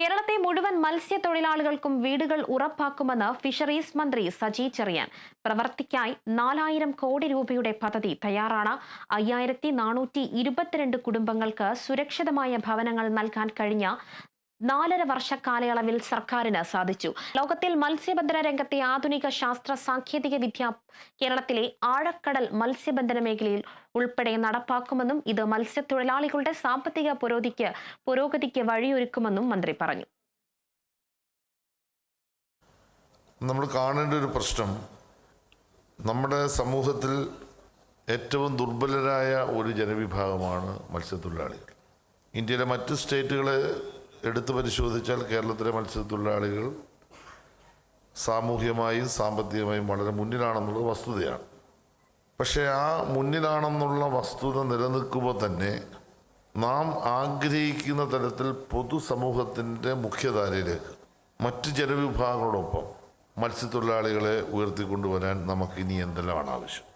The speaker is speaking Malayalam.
കേരളത്തെ മുഴുവൻ മത്സ്യത്തൊഴിലാളികൾക്കും വീടുകൾ ഉറപ്പാക്കുമെന്ന് ഫിഷറീസ് മന്ത്രി സജി ചെറിയാൻ. പ്രവർത്തിക്കായി നാലായിരം കോടി രൂപയുടെ പദ്ധതി തയ്യാറാണ്. അയ്യായിരത്തി നാനൂറ്റി ഇരുപത്തിരണ്ട് കുടുംബങ്ങൾക്ക് സുരക്ഷിതമായ ഭവനങ്ങൾ നൽകാൻ കഴിഞ്ഞ നാലര വർഷ കാലയളവിൽ സർക്കാരിന് സാധിച്ചു. ലോകത്തിൽ മത്സ്യബന്ധന രംഗത്തെ ആധുനിക ശാസ്ത്ര സാങ്കേതിക വിദ്യ കേരളത്തിലെ ആഴക്കടൽ മത്സ്യബന്ധന മേഖലയിൽ ഉൾപ്പെടെ നടപ്പാക്കുമെന്നും ഇത് മത്സ്യത്തൊഴിലാളികളുടെ സാമ്പത്തിക പുരോഗതിക്ക് പുരോഗതിക്ക് വഴിയൊരുക്കുമെന്നും മന്ത്രി പറഞ്ഞു. നമ്മൾ കാണേണ്ട ഒരു പ്രശ്നം നമ്മുടെ സമൂഹത്തിൽ ഏറ്റവും ദുർബലരായ ഒരു ജനവിഭാഗമാണ് മത്സ്യത്തൊഴിലാളികൾ. ഇന്ത്യയിലെ മറ്റ് സ്റ്റേറ്റുകളെ എടുത്തു പരിശോധിച്ചാൽ കേരളത്തിലെ മത്സ്യത്തൊഴിലാളികൾ സാമൂഹ്യമായും സാമ്പത്തികമായും വളരെ മുന്നിലാണെന്നുള്ളത് വസ്തുതയാണ്. പക്ഷേ ആ മുന്നിലാണെന്നുള്ള വസ്തുത നിലനിൽക്കുമ്പോൾ തന്നെ നാം ആഗ്രഹിക്കുന്ന തരത്തിൽ പൊതുസമൂഹത്തിന്റെ മുഖ്യധാരയിലേക്ക് മറ്റ് ജനവിഭാഗങ്ങളോടൊപ്പം മത്സ്യത്തൊഴിലാളികളെ ഉയർത്തിക്കൊണ്ടുവരാൻ നമുക്ക് ഇനി എന്തെല്ലാമാണ് ആവശ്യം?